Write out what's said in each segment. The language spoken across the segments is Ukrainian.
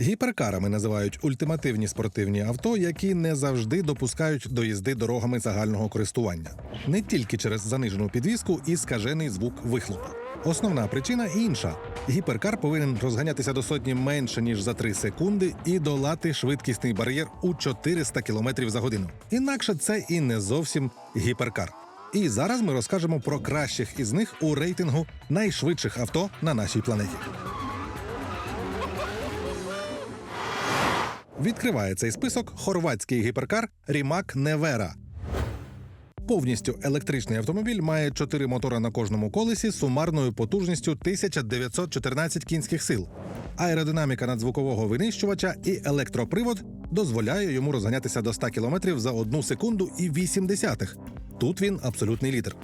Гіперкарами називають ультимативні спортивні авто, які не завжди допускають до їзди дорогами загального користування, не тільки через занижену підвіску і скажений звук вихлопу. Основна причина інша: гіперкар повинен розганятися до сотні менше ніж за 3 секунди і долати швидкісний бар'єр у 400 км за годину. Інакше це і не зовсім гіперкар. І зараз ми розкажемо про кращих із них у рейтингу найшвидших авто на нашій планеті. Відкриває цей список хорватський гіперкар Рімак Невера. Повністю електричний автомобіль має 4 мотора на кожному колесі сумарною потужністю 1914 кінських сил. Аеродинаміка надзвукового винищувача і електропривод дозволяє йому розганятися до 100 км за 1 секунду і 8 десятих. Тут він абсолютний лідер.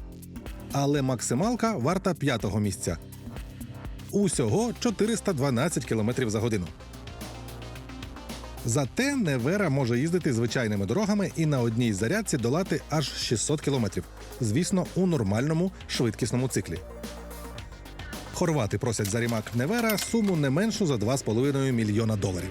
Але максималка варта п'ятого місця. Усього 412 км за годину. Зате Невера може їздити звичайними дорогами і на одній зарядці долати аж 600 кілометрів. Звісно, у нормальному швидкісному циклі. Хорвати просять за рімак Невера суму не меншу за 2,5 мільйона доларів.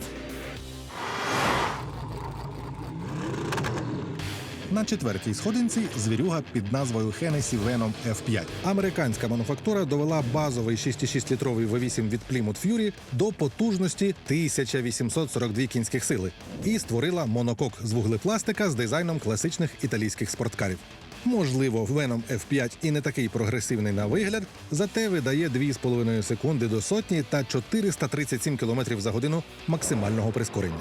На четвертій сходинці звірюга під назвою Хенесі Веном F5. Американська мануфактура довела базовий 6,6-літровий V8 від Plymouth Fury до потужності 1842 кінських сили і створила монокок з вуглепластика з дизайном класичних італійських спорткарів. Можливо, Venom F5 і не такий прогресивний на вигляд, зате видає 2,5 секунди до сотні та 437 км за годину максимального прискорення.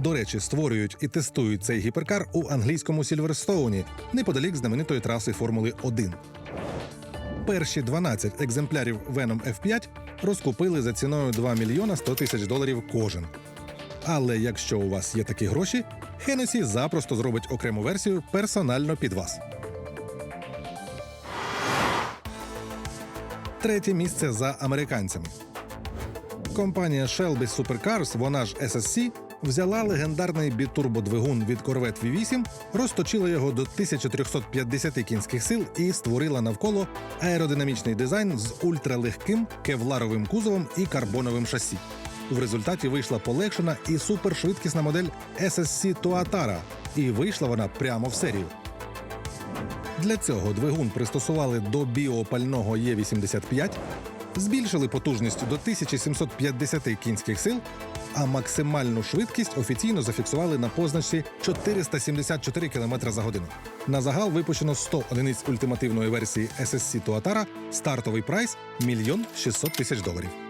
До речі, створюють і тестують цей гіперкар у англійському Сільверстоуні, неподалік знаменитої траси Формули 1. Перші 12 екземплярів Venom F5 розкупили за ціною 2 мільйона 100 тисяч доларів кожен. Але якщо у вас є такі гроші, Hennessy запросто зробить окрему версію персонально під вас. Третє місце за американцями. Компанія Shelby Supercars, вона ж SSC, взяла легендарний бітурбодвигун від Corvette V8, розточила його до 1350 кінських сил і створила навколо аеродинамічний дизайн з ультралегким кевларовим кузовом і карбоновим шасі. В результаті вийшла полегшена і супершвидкісна модель SSC Tuatara, і вийшла вона прямо в серію. Для цього двигун пристосували до біопального Е85, збільшили потужність до 1750 кінських сил, а максимальну швидкість офіційно зафіксували на позначці 474 км за годину. На загал випущено 100 одиниць ультимативної версії SSC Tuatara, стартовий прайс – мільйон 600 тисяч доларів.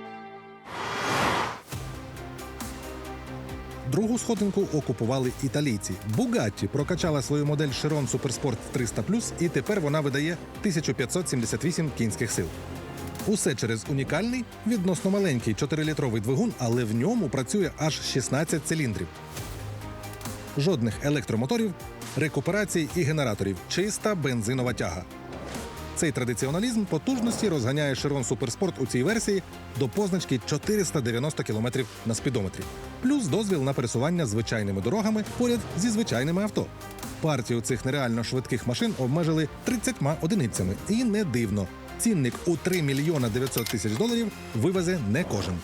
Другу сходинку окупували італійці. Бугатті прокачала свою модель Chiron Supersport 300 і тепер вона видає 1578 кінських сил. Усе через унікальний, відносно маленький 4-літровий двигун, але в ньому працює аж 16 циліндрів. Жодних електромоторів, рекуперацій і генераторів. Чиста бензинова тяга. Цей традиціоналізм потужності розганяє Широн Суперспорт у цій версії до позначки 490 км на спідометрі, плюс дозвіл на пересування звичайними дорогами поряд зі звичайними авто. Партію цих нереально швидких машин обмежили 30 одиницями, і не дивно. Цінник у 3 мільйона 900 тисяч доларів вивезе не кожен.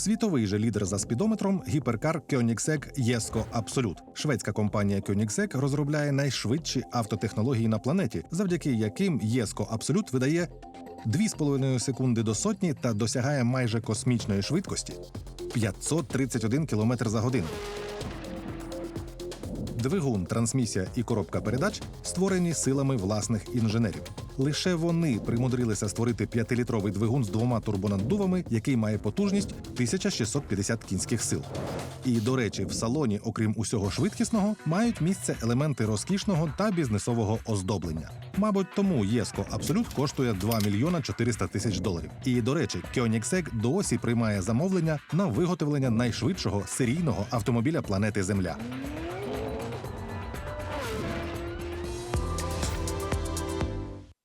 Світовий же лідер за спідометром гіперкар Koenigsegg Jesko Absolut. Шведська компанія Koenigsegg розробляє найшвидші автотехнології на планеті, завдяки яким Jesko Absolut видає 2,5 секунди до сотні та досягає майже космічної швидкості 531 км за годину. Двигун, трансмісія і коробка передач створені силами власних інженерів. Лише вони примудрилися створити 5-літровий двигун з двома турбонаддувами, який має потужність 1650 кінських сил. І, до речі, в салоні, окрім усього швидкісного, мають місце елементи розкішного та бізнесового оздоблення. Мабуть, тому ЄСКО Абсолют коштує 2 мільйона 400 тисяч доларів. І, до речі, Koenigsegg досі приймає замовлення на виготовлення найшвидшого серійного автомобіля планети Земля.